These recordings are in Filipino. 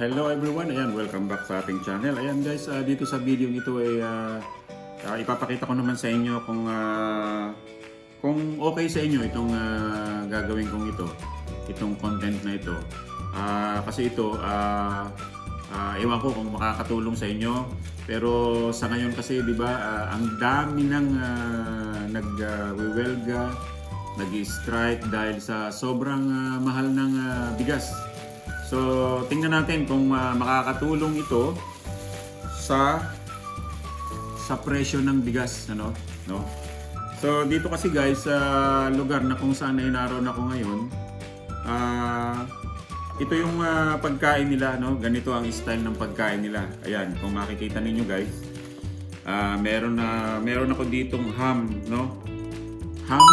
Hello everyone, ayan, welcome back sa ating channel. Ayan guys, ah, dito sa video ito ay ah, ah, ipapakita ko naman sa inyo kung ah, kung okay sa inyo itong ah, gagawin kong ito, itong content na ito. Ah, kasi ito, ah, ah, ewan ko kung makakatulong sa inyo. Pero sa ngayon kasi, di ba, ah, ang dami ng uh, nag-welga, nag-strike dahil sa sobrang ah, mahal ng ah, bigas. So, tingnan natin kung ah, makakatulong ito sa sa presyo ng bigas, ano, no? So, dito kasi guys sa lugar na kung saan ay naroon ako ngayon, ah ito yung ah, pagkain nila, no? Ganito ang style ng pagkain nila. Ayan, kung makikita ninyo guys. Ah, meron na meron ako ditong ham, no? Ham,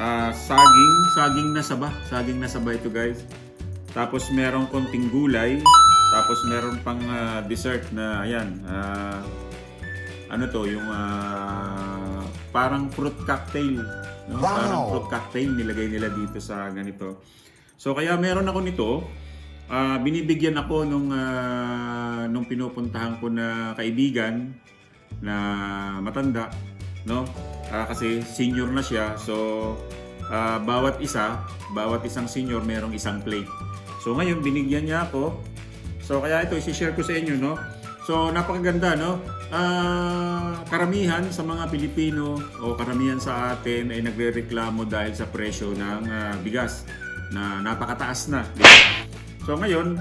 ah, saging, saging na saba, saging na saba ito guys. Tapos meron konting gulay. Tapos meron pang ah, dessert na ayan. ah, ano to, yung ah, parang fruit cocktail. No? Parang fruit cocktail nilagay nila dito sa ganito. So kaya meron ako nito. ah, binibigyan ako nung ah, nung pinupuntahan ko na kaibigan na matanda, no? Ah, kasi senior na siya. So ah, bawat isa, bawat isang senior merong isang plate. So ngayon binigyan niya ako. So kaya ito i-share ko sa inyo, no? So napakaganda, no? Ah, karamihan sa mga Pilipino o karamihan sa atin ay nagrereklamo dahil sa presyo ng ah, bigas na napakataas na. So ngayon,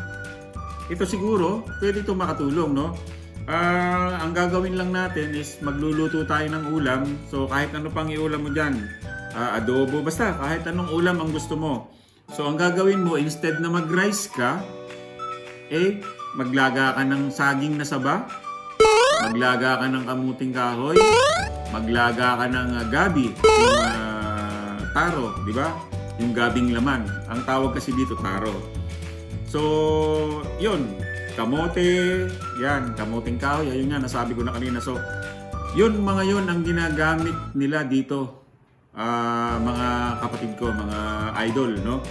ito siguro pwede ito makatulong, no? Ah, ang gagawin lang natin is magluluto tayo ng ulam. So kahit ano pang iulam mo diyan, adobo, basta kahit anong ulam ang gusto mo. So ang gagawin mo instead na mag-rice ka, eh maglaga ka ng saging na saba, maglaga ka ng kamuting kahoy, maglaga ka ng ah, gabi, yung ah, taro, di ba? Yung gabing laman. Ang tawag kasi dito taro. So, yun. Kamote, yan, kamuting kahoy, ayun nga, nasabi ko na kanina. So, yun mga yun ang ginagamit nila dito. Ah, mga kapatid ko, mga idol, no?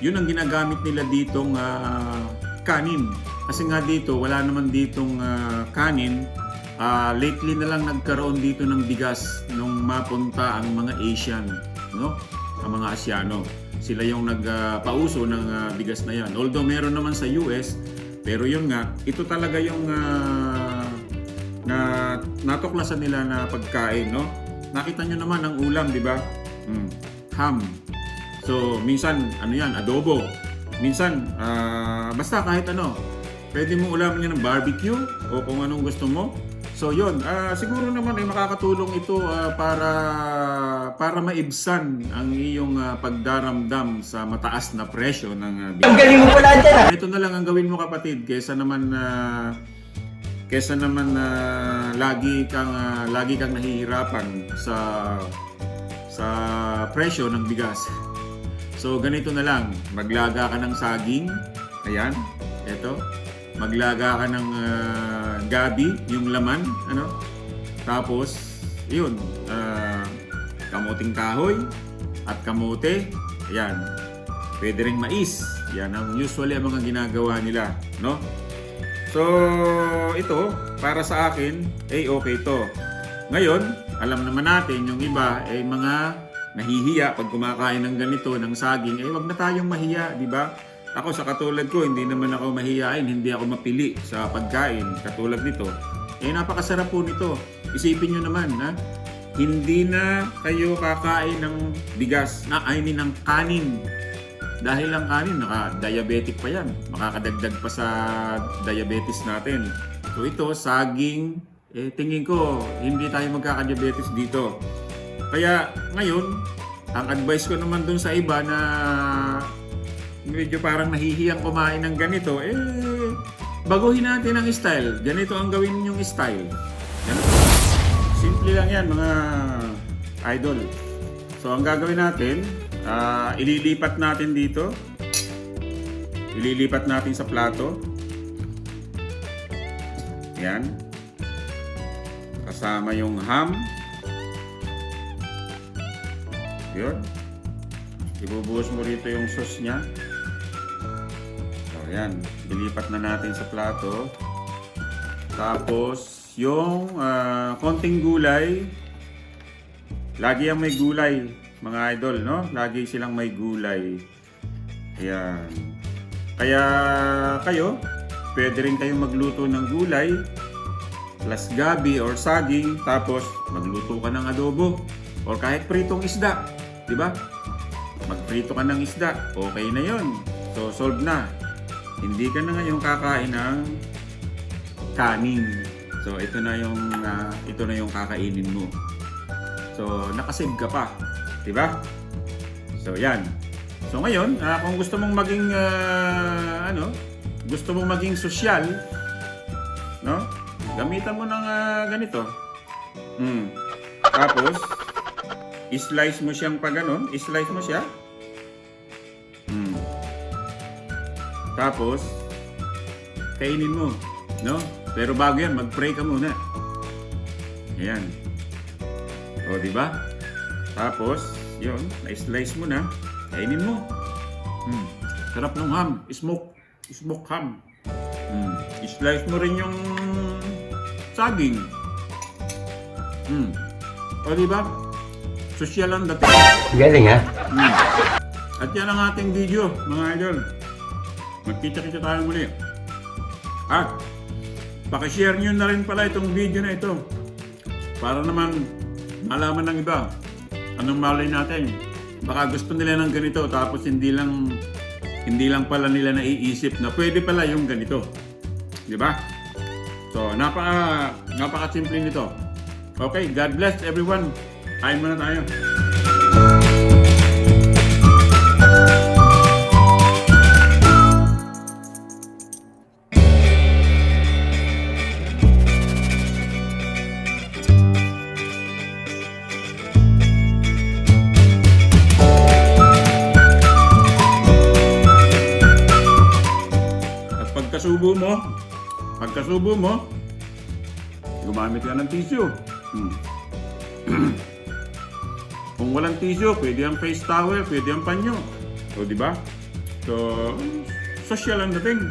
Yun ang ginagamit nila ditong ah, kanin. Kasi nga dito, wala naman ditong ah, kanin. Ah, lately na lang nagkaroon dito ng bigas nung mapunta ang mga Asian, no? Ang mga Asiano. Sila yung nagpauso ng ah, bigas na yan. Although meron naman sa US, pero yun nga, ito talaga yung ah, na natuklasan nila na pagkain, no? Nakita nyo naman ang ulam, di ba? Mm, ham. So, minsan, ano yan, adobo. Minsan, ah, basta kahit ano. Pwede mo ulaman yan ng barbecue o kung anong gusto mo. So, yun. ah, siguro naman ay makakatulong ito ah, para para maibsan ang iyong ah, pagdaramdam sa mataas na presyo ng uh, Ang galing mo pala dyan. ito na lang ang gawin mo kapatid kaysa naman na kaysa naman na lagi kang ah, lagi kang nahihirapan sa sa presyo ng bigas. So ganito na lang, maglaga ka ng saging. Ayan, ito. Maglaga ka ng ah, gabi, yung laman, ano? Tapos, yun, ah, kamuting kahoy at kamote. Ayan. Pwede ring mais. Yan ang usually ang mga ginagawa nila, no? So, ito, para sa akin, eh okay to. Ngayon, alam naman natin, yung iba, eh mga nahihiya pag kumakain ng ganito, ng saging, eh wag na tayong mahiya, di ba? Ako sa katulad ko, hindi naman ako mahihain, hindi ako mapili sa pagkain, katulad nito. Eh napakasarap po nito. Isipin nyo naman, ha? Hindi na kayo kakain ng bigas, na I mean ng kanin. Dahil ang kanin, naka-diabetic pa yan. Makakadagdag pa sa diabetes natin. So ito, saging, eh tingin ko, hindi tayo magkaka-diabetes dito. Kaya ngayon, ang advice ko naman dun sa iba na medyo parang nahihiyang kumain ng ganito, eh, baguhin natin ang style. Ganito ang gawin ninyong style. Ganito. Simple lang yan, mga idol. So, ang gagawin natin, ah, ililipat natin dito. Ililipat natin sa plato. Yan. Kasama yung ham. Yun. Ibubuhos mo rito yung sauce niya. So, Ayan, dilipat na natin sa plato. Tapos, yung ah, konting gulay. Lagi ang may gulay, mga idol, no? Lagi silang may gulay. Ayan. Kaya kayo, pwede rin kayong magluto ng gulay plus gabi or saging tapos magluto ka ng adobo or kahit pritong isda, di ba? Magprito ka ng isda, okay na 'yon. So solve na. Hindi ka na ngayon kakain ng kanin. So ito na yung ah, ito na yung kakainin mo. So nakasave ka pa, di ba? So yan. So ngayon, ah, kung gusto mong maging ah, ano, gusto mong maging sosyal, no? Gamitan mo ng ah, ganito. Mm. Tapos, i-slice mo siyang pa ganun, i-slice mo siya. Mm. Tapos, kainin mo, no? Pero bago yan, mag-pray ka muna. Ayan. O, di ba? Tapos, yun, na-slice mo na, kainin mo. Mm. Sarap ng ham, smoke, smoke ham. Mm. I-slice mo rin yung saging. Mm. O, di ba? Sosyal ang dating. Galing ha? Hmm. At yan ang ating video, mga idol. Magkita-kita tayo muli. At, pakishare nyo na rin pala itong video na ito. Para naman malaman ng iba. Anong malay natin? Baka gusto nila ng ganito tapos hindi lang hindi lang pala nila naiisip na pwede pala yung ganito. Di ba? So, napaka napaka simple nito. Okay, God bless everyone. Kain muna tayo. Pagkasubo mo, pagkasubo mo, gumamit ka ng tissue. Hmm. Kung walang tissue, pwede ang face towel, pwede ang panyo. O, di ba? So, social ang dating.